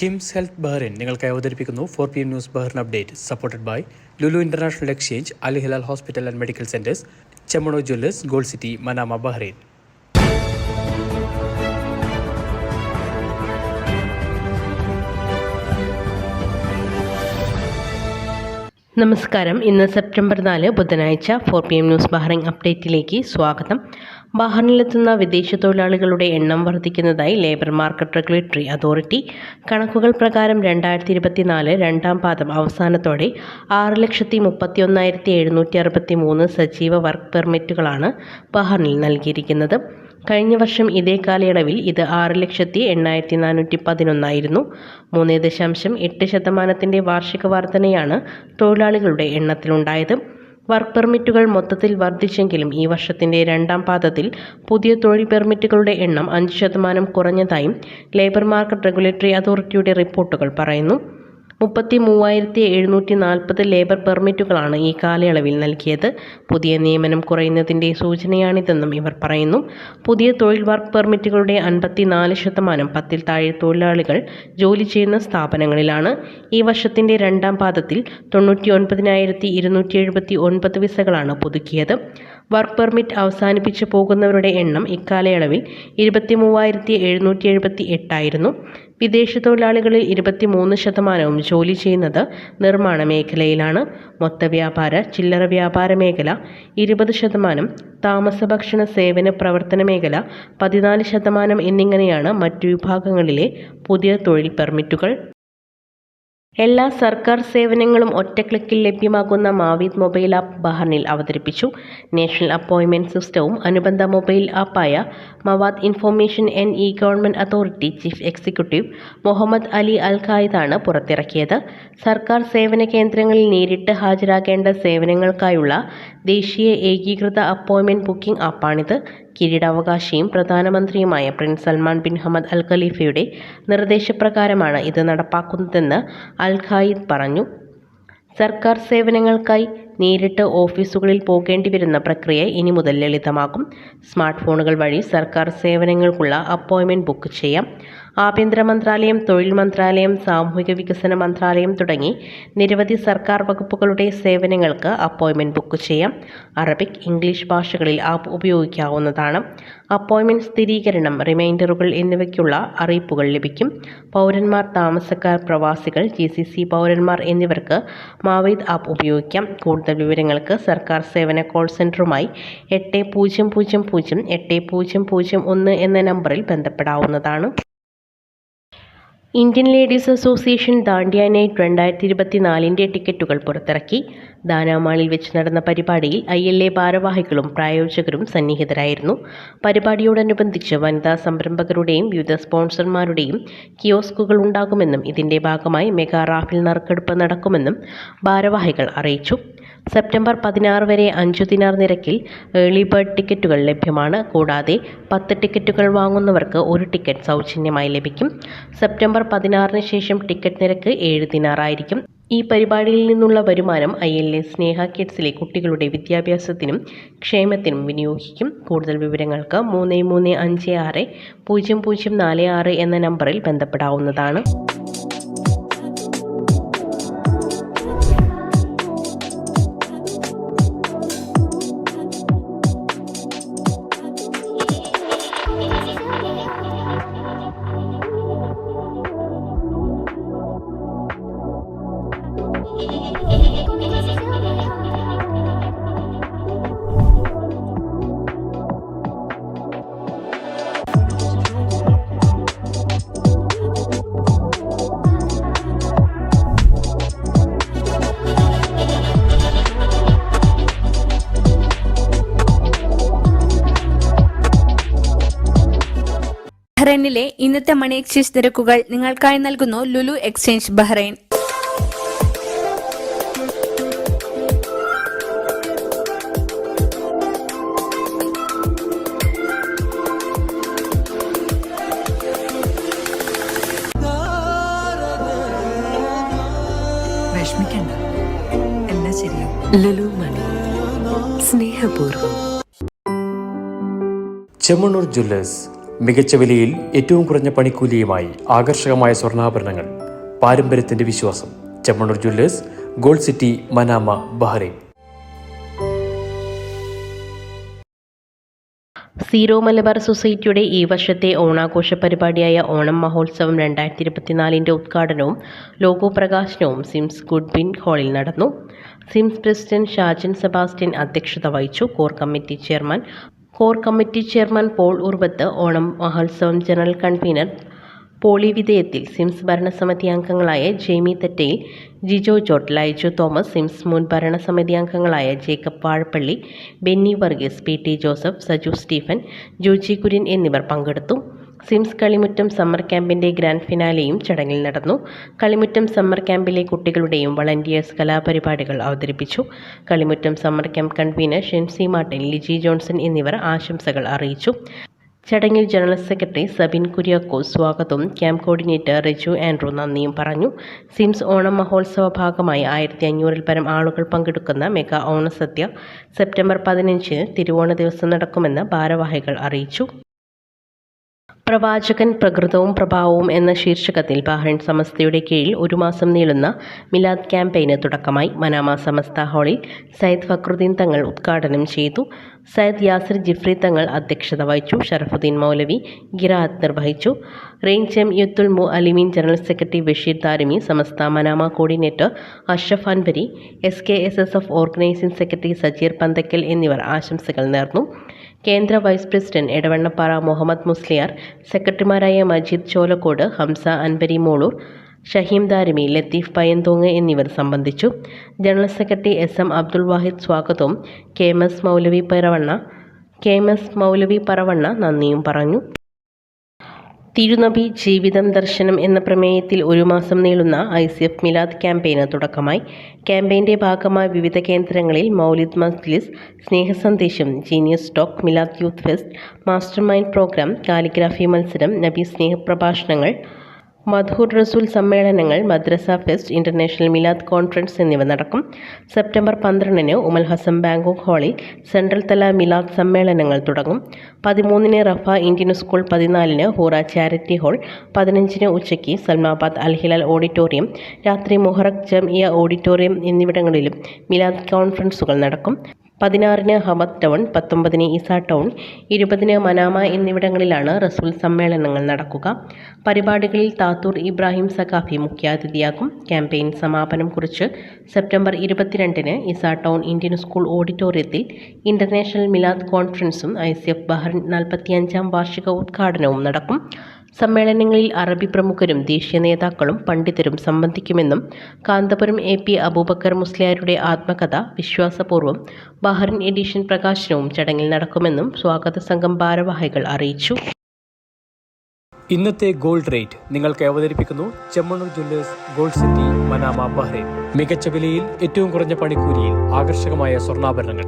KIMS health Bahrain നിങ്ങൾക്കായി അവതരിപ്പിക്കുന്നു four P M News Bahrain update supported by Lulu International Exchange Al Hilal Hospital and Medical Centres Chemmanur Jewellers Gold City Manama Bahrain നമസ്കാരം. ഇന്ന് September നാല് ബുധനാഴ്ച four P M News Bahrain അപ്ഡേറ്റിലേക്ക് സ്വാഗതം. ബഹ്റിനിലെത്തുന്ന വിദേശ തൊഴിലാളികളുടെ എണ്ണം വർദ്ധിക്കുന്നതായി ലേബർ മാർക്കറ്റ് റെഗുലേറ്ററി അതോറിറ്റി. കണക്കുകൾ പ്രകാരം രണ്ടായിരത്തി ഇരുപത്തിനാല് രണ്ടാം പാദം അവസാനത്തോടെ ആറ് ലക്ഷത്തി മുപ്പത്തി ഒന്നായിരത്തി എഴുന്നൂറ്റി അറുപത്തി മൂന്ന് സജീവ വർക്ക് പെർമിറ്റുകളാണ് ബഹറിനിൽ നൽകിയിരിക്കുന്നത്. കഴിഞ്ഞ വർഷം ഇതേ കാലയളവിൽ ഇത് ആറ് ലക്ഷത്തി എണ്ണായിരത്തി നാനൂറ്റി പതിനൊന്നായിരുന്നു മൂന്ന് ദശാംശം എട്ട് ശതമാനത്തിന്റെ വാർഷിക വർധനയാണ് തൊഴിലാളികളുടെ എണ്ണത്തിലുണ്ടായത്. വർക്ക് പെർമിറ്റുകൾ മൊത്തത്തിൽ വർദ്ധിച്ചെങ്കിലും ഈ വർഷത്തിന്റെ രണ്ടാം പാദത്തിൽ പുതിയ തൊഴിൽ പെർമിറ്റുകളുടെ എണ്ണം അഞ്ച് ശതമാനം കുറഞ്ഞതായും ലേബർ മാർക്കറ്റ് റെഗുലേറ്ററി അതോറിറ്റിയുടെ റിപ്പോർട്ടുകൾ പറയുന്നു. മുപ്പത്തി മൂവായിരത്തി എഴുന്നൂറ്റി നാൽപ്പത് ലേബർ പെർമിറ്റുകളാണ് ഈ കാലയളവിൽ നൽകിയത്. പുതിയ നിയമനം കുറയുന്നതിന്റെ സൂചനയാണിതെന്നും ഇവർ പറയുന്നു. പുതിയ തൊഴിൽ വർക്ക് പെർമിറ്റുകളുടെ അൻപത്തി നാല് ശതമാനം പത്തിൽ താഴെ തൊഴിലാളികൾ ജോലി ചെയ്യുന്ന സ്ഥാപനങ്ങളിലാണ്. ഈ വർഷത്തിന്റെ രണ്ടാം പാദത്തിൽ തൊണ്ണൂറ്റി ഒൻപതിനായിരത്തി ഇരുന്നൂറ്റി എഴുപത്തി ഒൻപത് വിസകളാണ് പുതുക്കിയത്. വർക്ക് പെർമിറ്റ് അവസാനിപ്പിച്ച് പോകുന്നവരുടെ എണ്ണം ഇക്കാലയളവിൽ ഇരുപത്തി മൂവായിരത്തി എഴുന്നൂറ്റി എഴുപത്തി എട്ടായിരുന്നു വിദേശ തൊഴിലാളികളിൽ ഇരുപത്തി മൂന്ന് ശതമാനവും ജോലി ചെയ്യുന്നത് നിർമ്മാണ മേഖലയിലാണ്. മൊത്ത വ്യാപാര ചില്ലറ വ്യാപാര മേഖല ഇരുപത് ശതമാനം താമസ ഭക്ഷണ സേവന പ്രവർത്തന മേഖല പതിനാല് ശതമാനം എന്നിങ്ങനെയാണ് മറ്റു വിഭാഗങ്ങളിലെ പുതിയ തൊഴിൽ പെർമിറ്റുകൾ. എല്ലാ സർക്കാർ സേവനങ്ങളും ഒറ്റ ക്ലിക്കിൽ ലഭ്യമാകുന്ന മാവീദ് മൊബൈൽ ആപ്പ് ബഹറിനിൽ അവതരിപ്പിച്ചു. നാഷണൽ അപ്പോയിൻമെന്റ് സിസ്റ്റവും അനുബന്ധ മൊബൈൽ ആപ്പായ മവാദ് Information and e Government Authority Chief Executive Muhammad Ali Al ഖായിദാണ് പുറത്തിറക്കിയത്. സർക്കാർ സേവന കേന്ദ്രങ്ങളിൽ നേരിട്ട് ഹാജരാകേണ്ട സേവനങ്ങൾക്കായുള്ള ദേശീയ ഏകീകൃത അപ്പോയിൻമെന്റ് ബുക്കിംഗ് ആപ്പാണിത്. കിരീടാവകാശിയും പ്രധാനമന്ത്രിയുമായ Prince Salman bin Hamad Al ഖലീഫയുടെ നിർദ്ദേശപ്രകാരമാണ് ഇത് നടപ്പാക്കുന്നതെന്ന് അൽ ഖായിദ് പറഞ്ഞു. സർക്കാർ സേവനങ്ങൾക്കായി നേരിട്ട് ഓഫീസുകളിൽ പോകേണ്ടി വരുന്ന പ്രക്രിയ ഇനി മുതൽ ലളിതമാക്കും. സ്മാർട്ട് ഫോണുകൾ വഴി സർക്കാർ സേവനങ്ങൾക്കുള്ള അപ്പോയിൻമെന്റ് ബുക്ക് ചെയ്യാം. ആഭ്യന്തര മന്ത്രാലയം തൊഴിൽ മന്ത്രാലയം സാമൂഹിക വികസന മന്ത്രാലയം തുടങ്ങി നിരവധി സർക്കാർ വകുപ്പുകളുടെ സേവനങ്ങൾക്ക് അപ്പോയിൻമെന്റ് ബുക്ക് ചെയ്യാം. അറബിക് ഇംഗ്ലീഷ് ഭാഷകളിൽ ആപ്പ് ഉപയോഗിക്കാവുന്നതാണ്. അപ്പോയിൻമെന്റ് സ്ഥിരീകരണം റിമൈൻഡറുകൾ എന്നിവയ്ക്കുള്ള അറിയിപ്പുകൾ ലഭിക്കും. പൗരന്മാർ താമസക്കാർ പ്രവാസികൾ ജി പൗരന്മാർ എന്നിവർക്ക് മാവേദ് ആപ്പ് ഉപയോഗിക്കാം. കൂടുതൽ വിവരങ്ങൾക്ക് സർക്കാർ സേവന കോൾ സെന്ററുമായി എട്ട് പൂജ്യം പൂജ്യം പൂജ്യം എട്ട് പൂജ്യം പൂജ്യം ഒന്ന് എന്ന നമ്പറിൽ ബന്ധപ്പെടാവുന്നതാണ്. Indian Ladies Association Dandiya night രണ്ടായിരത്തി ഇരുപത്തിനാലിന്റെ ടിക്കറ്റുകൾ പുറത്തിറക്കി. ദാനാമാളിൽ വെച്ച് നടന്ന പരിപാടിയിൽ ഐ എൽ എ ഭാരവാഹികളും പ്രായോജകരും സന്നിഹിതരായിരുന്നു. പരിപാടിയോടനുബന്ധിച്ച് വനിതാ സംരംഭകരുടെയും വിവിധ സ്പോൺസർമാരുടെയും കിയോസ്കുകൾ ഉണ്ടാകുമെന്നും ഇതിന്റെ ഭാഗമായി മെഗാ റാഫിൽ നറുക്കെടുപ്പ് നടക്കുമെന്നും ഭാരവാഹികൾ അറിയിച്ചു. സെപ്റ്റംബർ പതിനാറ് വരെ അഞ്ചു ദിനാർ നിരക്കിൽ ഏർലി ബേർഡ് ടിക്കറ്റുകൾ ലഭ്യമാണ്. കൂടാതെ പത്ത് ടിക്കറ്റുകൾ വാങ്ങുന്നവർക്ക് ഒരു ടിക്കറ്റ് സൗജന്യമായി ലഭിക്കും. സെപ്റ്റംബർ പതിനാറിന് ശേഷം ടിക്കറ്റ് നിരക്ക് ഏഴ് ദിനാറായിരിക്കും ഈ പരിപാടിയിൽ നിന്നുള്ള വരുമാനം ഐ എൽ എ സ്നേഹ കിഡ്സിലെ കുട്ടികളുടെ വിദ്യാഭ്യാസത്തിനും ക്ഷേമത്തിനും വിനിയോഗിക്കും. കൂടുതൽ വിവരങ്ങൾക്ക് മൂന്ന് മൂന്ന് അഞ്ച് ആറ് പൂജ്യം പൂജ്യം നാല് ആറ് എന്ന നമ്പറിൽ ബന്ധപ്പെടാവുന്നതാണ്. ബഹ്റൈനിലെ ഇന്നത്തെ മണി എക്സ്ചേഞ്ച് നിരക്കുകൾ നിങ്ങൾക്കായി നൽകുന്നു ലുലു എക്സ്ചേഞ്ച് ബഹ്റൈൻ. വിഷമിക്കണ്ട. എല്ലാം ശരിയാവും. ലുലു മണി. സ്നേഹപൂർവം. ചെമ്മണ്ണൂർ ജ്വല്ലേഴ്സ് മികച്ച വിലയിൽ ഏറ്റവും കുറഞ്ഞ പണിക്കൂലിയുമായി ആകർഷകമായ സ്വർണാഭരണങ്ങൾ. പാരമ്പര്യത്തിന്റെ വിശ്വാസം. Chemmanur Jewellers Gold City Manama Bahrain. Syro Malabar സൊസൈറ്റിയുടെ ഈ വർഷത്തെ ഓണാഘോഷ പരിപാടിയായ ഓണം മഹോത്സവം രണ്ടായിരത്തി ഇരുപത്തിനാലിന്റെ ഉദ്ഘാടനവും ലോഗോ പ്രകാശനവും സിംസ് ഗുഡ്ബിൻ ഹാളിൽ നടന്നു. സിംസ് പ്രസിഡന്റ് ഷാജൻ സെബാസ്റ്റ്യൻ അധ്യക്ഷത വഹിച്ചു. Core committee chairman core committee chairman Paul Urbath Onam മഹോത്സവം ജനറൽ കൺവീനർ പോളി വിധേയത്തിൽ സിംസ് ഭരണസമിതി അംഗങ്ങളായ ജെയ്മി തെറ്റയിൽ ജിജോ ജോട്ട് ലൈജു തോമസ് സിംസ് മുൻ ഭരണസമിതി അംഗങ്ങളായ ജേക്കബ് വാഴപ്പള്ളി ബെന്നി വർഗീസ് പി ടി ജോസഫ് സജു സ്റ്റീഫൻ ജോജി കുര്യൻ എന്നിവർ പങ്കെടുത്തു. സിംസ് കളിമുറ്റം സമ്മർ ക്യാമ്പിന്റെ ഗ്രാൻഡ് ഫിനാലെയും ചടങ്ങിൽ നടന്നു. കളിമുറ്റം സമ്മർ ക്യാമ്പിലെ കുട്ടികളുടെയും വളണ്ടിയേഴ്സ് കലാപരിപാടികൾ അവതരിപ്പിച്ചു. Kalimuttam summer camp convener Shency Martin Liji Johnson എന്നിവർ ആശംസകൾ അറിയിച്ചു. ചടങ്ങിൽ ജനറൽ സെക്രട്ടറി സബിൻ കുര്യാക്കോസ് സ്വാഗതവും ക്യാമ്പ് കോർഡിനേറ്റർ റിജു ആൻഡ്രൂ നന്ദിയും പറഞ്ഞു. സിംസ് ഓണം മഹോത്സവ ഭാഗമായി ആയിരത്തി അഞ്ഞൂറിൽ പരം ആളുകൾ പങ്കെടുക്കുന്ന മെഗാ ഓണസദ്യ സെപ്റ്റംബർ പതിനഞ്ചിന് തിരുവോണ ദിവസം നടക്കുമെന്ന് ഭാരവാഹികൾ അറിയിച്ചു. പ്രവാചകൻ പ്രകൃതവും പ്രഭാവവും എന്ന ശീർഷകത്തിൽ ബഹ്റൈൻ സമസ്തയുടെ കീഴിൽ ഒരു മാസം നീളുന്ന മിലാദ് ക്യാമ്പയിന് തുടക്കമായി മനാമ സമസ്ത ഹാളിൽ സയ്യിദ് ഫക്രുദ്ദീൻ തങ്ങൾ ഉദ്ഘാടനം ചെയ്തു. സയ്യിദ് യാസിർ ജിഫ്രി തങ്ങൾ അധ്യക്ഷത വഹിച്ചു. ഷറഫുദ്ദീൻ മൗലവി ഗിറാത്ത് നിർവഹിച്ചു. റേഞ്ച് എം യുത്തുൽ മു അലിമീൻ general secretary Basheer Tharimi Samastha Manama coordinator Ashraf Anvari S K S S F organising secretary Sajeer Panthakkal എന്നിവർ ആശംസകൾ നേർന്നു. കേന്ദ്ര വൈസ് പ്രസിഡന്റ് എടവണ്ണപ്പാറ മുഹമ്മദ് മുസ്ലിയാർ സെക്രട്ടറിമാരായ മജീദ് ചോലക്കോട് ഹംസ അൻബരി മോളൂർ ഷഹീം ദാരിമി ലത്തീഫ് പയ്യന്തോങ് എന്നിവർ സംബന്ധിച്ചു. General secretary S M Abdul Wahid സ്വാഗതവും K M S Moulavi Paravanna K M S Moulavi Paravanna നന്ദിയും പറഞ്ഞു. തിരുനബി ജീവിതം ദർശനം എന്ന പ്രമേയത്തിൽ ഒരു മാസം നീളുന്ന ഐ സി എഫ് മിലാദ് ക്യാമ്പയിന് തുടക്കമായി. ക്യാമ്പയിന്റെ ഭാഗമായി വിവിധ കേന്ദ്രങ്ങളിൽ മൗലിദ് മജ്ലിസ് സ്നേഹസന്ദേശം genius talk Milad youth fest master mind program calligraphy മത്സരം നബി സ്നേഹപ്രഭാഷണങ്ങൾ മധൂർ റസൂൽ സമ്മേളനങ്ങൾ മദ്രസ ഫെസ്റ്റ് ഇന്റർനാഷണൽ മിലാദ് കോൺഫറൻസ് എന്നിവ നടക്കും സെപ്റ്റംബർ പന്ത്രണ്ടിന് ഉമൽ ഹസം ബാങ്കോക്ക് ഹാളിൽ സെൻട്രൽ തല മിലാദ് സമ്മേളനങ്ങൾ തുടങ്ങും. പതിമൂന്നിന് റഫ ഇന്ത്യൻ സ്കൂൾ പതിനാലിന് ഹൂറ ചാരിറ്റി ഹാൾ. പതിനഞ്ചിന് ഉച്ചയ്ക്ക് സൽമാബാദ് അൽഹിലാൽ ഓഡിറ്റോറിയം. രാത്രി മുഹറക് ജംഇയ ഓഡിറ്റോറിയം എന്നിവിടങ്ങളിലും മിലാദ് കോൺഫറൻസുകൾ നടക്കും. പതിനാറിന് ഹമദ് ടൗൺ പത്തൊമ്പതിന് ഇസ ടൗൺ ഇരുപതിന് മനാമ എന്നിവിടങ്ങളിലാണ് റസൂൽ സമ്മേളനങ്ങൾ നടക്കുക. പരിപാടികളിൽ താത്തൂർ ഇബ്രാഹിം സഖാഫി മുഖ്യാതിഥിയാകും. ക്യാമ്പയിൻ സമാപനം കുറിച്ച് സെപ്റ്റംബർ ഇരുപത്തിരണ്ടിന് ഇസ ടൗൺ ഇന്ത്യൻ സ്കൂൾ ഓഡിറ്റോറിയത്തിൽ ഇന്റർനാഷണൽ മിലാദ് കോൺഫറൻസും ഐ സി എഫ് ബഹ്റിൻ നാൽപ്പത്തിയഞ്ചാം വാർഷിക ഉദ്ഘാടനവും നടക്കും. സമ്മേളനങ്ങളിൽ അറബി പ്രമുഖരും ദേശീയ നേതാക്കളും പണ്ഡിതരും സംബന്ധിക്കുമെന്നും കാന്തപുരം എ പി അബൂബക്കർ മുസ്ലിയാരുടെ ആത്മകഥ വിശ്വാസപൂർവം ബഹ്റിൻ എഡിഷൻ പ്രകാശനവും ചടങ്ങിൽ നടക്കുമെന്നും സ്വാഗത സംഘം ഭാരവാഹികൾ അറിയിച്ചു. ഇന്നത്തെ ഗോൾഡ് റേറ്റ് നിങ്ങൾക്ക് അവതരിപ്പിക്കുന്നു Chemmanur Jewellers Gold City Manama Bahrain. മികച്ച വിലയിൽ ഏറ്റവും കുറഞ്ഞ പണിക്കൂലിയിൽ ആകർഷകമായ സ്വർണാഭരണങ്ങൾ.